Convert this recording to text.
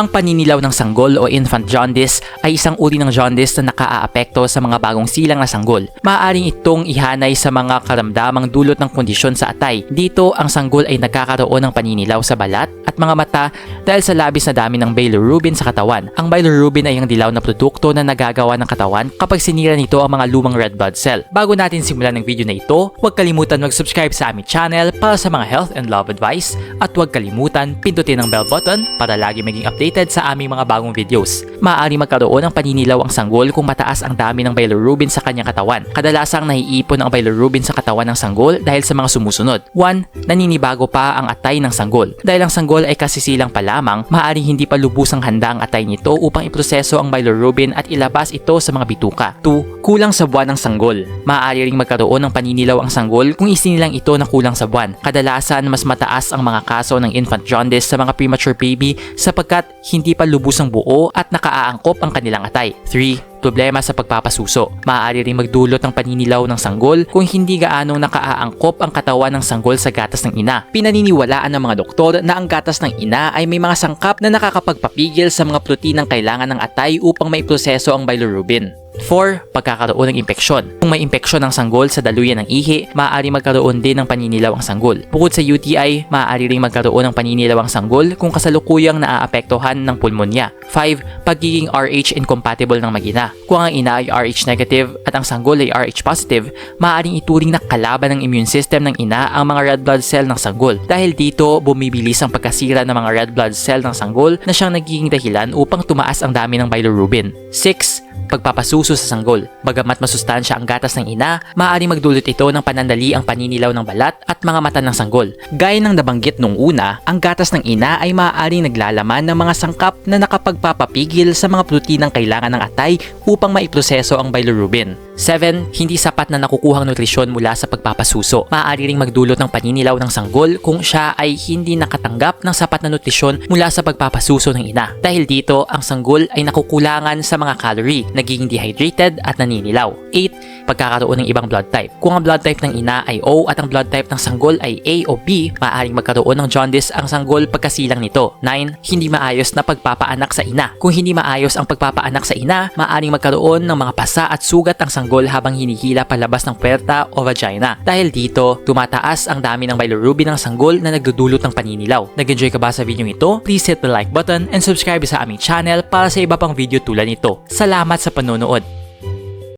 Ang paninilaw ng sanggol o infant jaundice ay isang uri ng jaundice na nakaaapekto sa mga bagong silang na sanggol. Maaaring itong ihanay sa mga karamdamang dulot ng kondisyon sa atay. Dito, ang sanggol ay nagkakaroon ng paninilaw sa balat at mga mata dahil sa labis na dami ng bilirubin sa katawan. Ang bilirubin ay ang dilaw na produkto na nagagawa ng katawan kapag sinira nito ang mga lumang red blood cell. Bago natin simulan ng video na ito, huwag kalimutan mag-subscribe sa aming channel para sa mga health and love advice at huwag kalimutan pindutin ang bell button para lagi maging updated sa aming mga bagong videos. Maaari magkaroon ng paninilaw ang sanggol kung mataas ang dami ng bilirubin sa kanyang katawan. Kadalasang naiipon ang bilirubin sa katawan ng sanggol dahil sa mga sumusunod. 1. Naninibago pa ang atay ng sanggol. Dahil ang sanggol ay kasisilang pa lamang, maaaring hindi pa lubusang handa ang atay nito upang iproseso ang bilirubin at ilabas ito sa mga bituka. 2. Kulang sa buwan ng sanggol. Maaari ring magkaroon ng paninilaw ang sanggol kung isinilang ito na kulang sa buwan. Kadalasan mas mataas ang mga kaso ng infant jaundice sa mga premature baby sapagkat hindi pa lubusang buo at nakaaangkop ang kanilang atay. 3 problema sa pagpapasuso. Maaari rin magdulot ng paninilaw ng sanggol kung hindi gaanong nakaaangkop ang katawan ng sanggol sa gatas ng ina. Pinaniniwalaan ng mga doktor na ang gatas ng ina ay may mga sangkap na nakakapagpapigil sa mga proteinang kailangan ng atay upang maiproseso ang bilirubin. 4. Pagkakaroon ng impeksyon. Kung may impeksyon ng sanggol sa daluyan ng ihi, maaari magkaroon din ng paninilaw ang sanggol. Bukod sa UTI, maaari ring magkaroon ng paninilaw ang sanggol kung kasalukuyang naaapektuhan ng pulmonya. 5. Pagiging RH incompatible ng mag-ina. Kung ang ina ay RH negative at ang sanggol ay RH positive, maaaring ituring na kalaban ng immune system ng ina ang mga red blood cell ng sanggol. Dahil dito, bumibilis ang pagkasira ng mga red blood cell ng sanggol na siyang nagiging dahilan upang tumaas ang dami ng bilirubin. 6 pagpapasuso sa sanggol. Bagamat masustansya ang gatas ng ina, maaaring magdulot ito ng panandali ang paninilaw ng balat at mga mata ng sanggol. Gaya ng nabanggit nung una, ang gatas ng ina ay maaaring naglalaman ng mga sangkap na nakapagpapapigil sa mga proteinang kailangan ng atay upang maiproseso ang bilirubin. 7. Hindi sapat na nakukuhang nutrisyon mula sa pagpapasuso. Maaari ring magdulot ng paninilaw ng sanggol kung siya ay hindi nakatanggap ng sapat na nutrisyon mula sa pagpapasuso ng ina. Dahil dito, ang sanggol ay nakukulangan sa mga calorie, nagiging dehydrated at naninilaw. 8. Pagkakaroon ng ibang blood type. Kung ang blood type ng ina ay O at ang blood type ng sanggol ay A o B, maaaring magkaroon ng jaundice ang sanggol pagkasilang nito. 9. Hindi maayos na pagpapaanak sa ina. Kung hindi maayos ang pagpapaanak sa ina, maaaring magkaroon ng mga pasa at sugat ang sanggol habang hinihila palabas ng puwerta o vagina. Dahil dito, tumataas ang dami ng bilirubin ng sanggol na nagdudulot ng paninilaw. Nag-enjoy ka ba sa video ito? Please hit the like button and subscribe sa aming channel para sa iba pang video tulad nito. Salamat sa panonood!